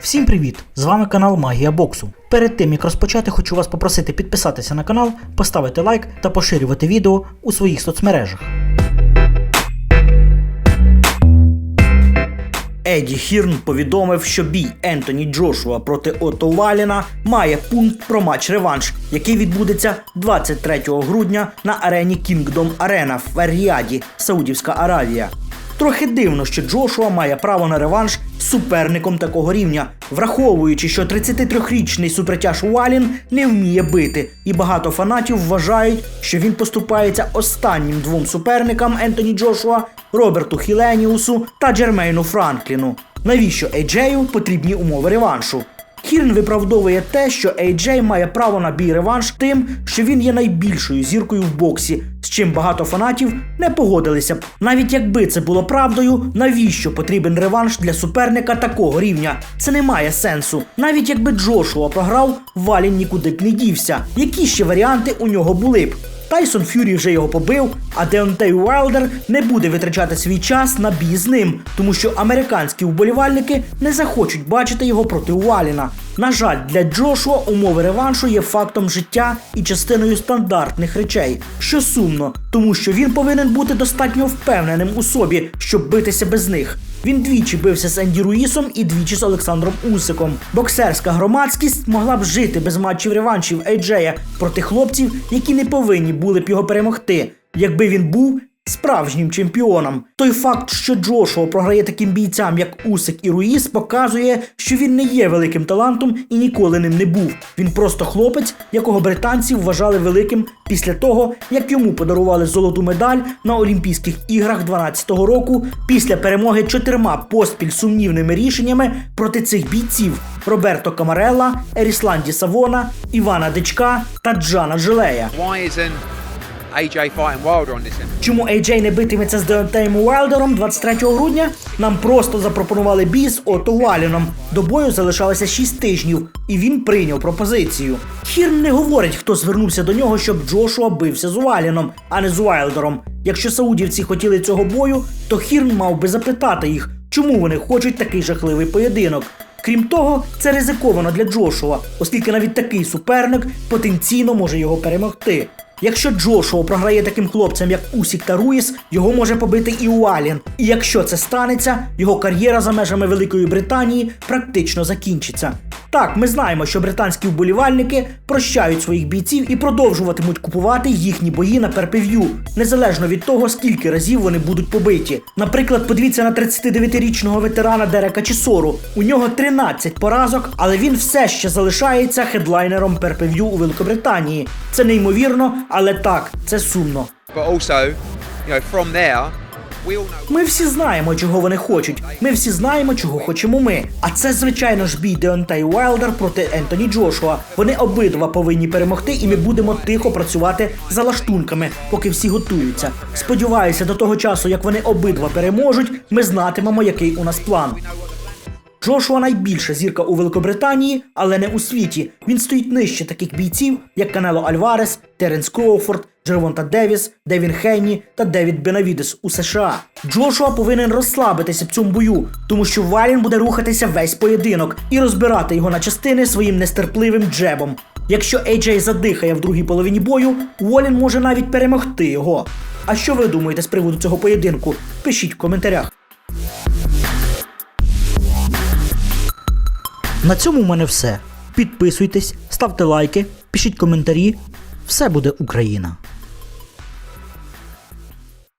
Всім привіт! З вами канал Магія Боксу. Перед тим як розпочати, хочу вас попросити підписатися на канал, поставити лайк та поширювати відео у своїх соцмережах. Еді Хірн повідомив, що бій Ентоні Джошуа проти Отто Валіна має пункт про матч-реванш, який відбудеться 23 грудня на арені Kingdom Arena в Ер-Ріаді, Саудівська Аравія. Трохи дивно, що Джошуа має право на реванш суперником такого рівня, враховуючи, що 33-річний супертяж Уалін не вміє бити, і багато фанатів вважають, що він поступається останнім двом суперникам Ентоні Джошуа, Роберту Хіленіусу та Джермейну Франкліну. Навіщо Ейджею потрібні умови реваншу? Хірн виправдовує те, що AJ має право на бій реванш тим, що він є найбільшою зіркою в боксі, з чим багато фанатів не погодилися б. Навіть якби це було правдою, навіщо потрібен реванш для суперника такого рівня? Це не має сенсу. Навіть якби Джошуа програв, Валін нікуди б не дівся. Які ще варіанти у нього були б? Тайсон Фюрі вже його побив, а Деонтей Уайлдер не буде витрачати свій час на бій з ним, тому що американські вболівальники не захочуть бачити його проти Уаліна. На жаль, для Джошуа умови реваншу є фактом життя і частиною стандартних речей, що сумно, тому що він повинен бути достатньо впевненим у собі, щоб битися без них. Він двічі бився з Енді Руїсом і двічі з Олександром Усиком. Боксерська громадськість могла б жити без матчів реваншів Ейджея проти хлопців, які не повинні були б його перемогти, якби він був справжнім чемпіоном. Той факт, що Джошуа програє таким бійцям, як Усик і Руїс, показує, що він не є великим талантом і ніколи ним не був. Він просто хлопець, якого британці вважали великим після того, як йому подарували золоту медаль на Олімпійських іграх 12-го року після перемоги чотирма поспіль сумнівними рішеннями проти цих бійців Роберто Камарелла, Ерісланді Савона, Івана Дичка та Джана Жилея. AJ fighting Wilder on end? Чому AJ не битиметься з Деонтеєм Уайлдером 23 грудня? Нам просто запропонували бій з Отто Валіном. До бою залишалося 6 тижнів, і він прийняв пропозицію. Хірн не говорить, хто звернувся до нього, щоб Джошуа бився з Валіном, а не з Уайлдером. Якщо саудівці хотіли цього бою, то Хірн мав би запитати їх, чому вони хочуть такий жахливий поєдинок. Крім того, це ризиковано для Джошуа, оскільки навіть такий суперник потенційно може його перемогти. Якщо Джошуа програє таким хлопцям, як Усік та Руїс, його може побити і Уалін. І якщо це станеться, його кар'єра за межами Великої Британії практично закінчиться. Так, ми знаємо, що британські вболівальники прощають своїх бійців і продовжуватимуть купувати їхні бої на перпев'ю, незалежно від того, скільки разів вони будуть побиті. Наприклад, подивіться на 39-річного ветерана Дерека Чісору. У нього 13 поразок, але він все ще залишається хедлайнером перпев'ю у Великобританії. Це неймовірно, але так, це сумно. But also, you know, from there. Ми всі знаємо, чого вони хочуть. Ми всі знаємо, чого хочемо ми. А це, звичайно ж, бій Деонтей Уайлдер проти Ентоні Джошуа. Вони обидва повинні перемогти, і ми будемо тихо працювати за лаштунками, поки всі готуються. Сподіваюся, до того часу, як вони обидва переможуть, ми знатимемо, який у нас план. Джошуа найбільша зірка у Великобританії, але не у світі. Він стоїть нижче таких бійців, як Канело Альварес, Теренс Кроуфорд, Джервонта Девіс, Девін Хейні та Девід Бенавідес у США. Джошуа повинен розслабитися в цьому бою, тому що Валін буде рухатися весь поєдинок і розбирати його на частини своїм нестерпливим джебом. Якщо AJ задихає в другій половині бою, Уолін може навіть перемогти його. А що ви думаєте з приводу цього поєдинку? Пишіть в коментарях. На цьому в мене все. Підписуйтесь, ставте лайки, пишіть коментарі. Все буде Україна!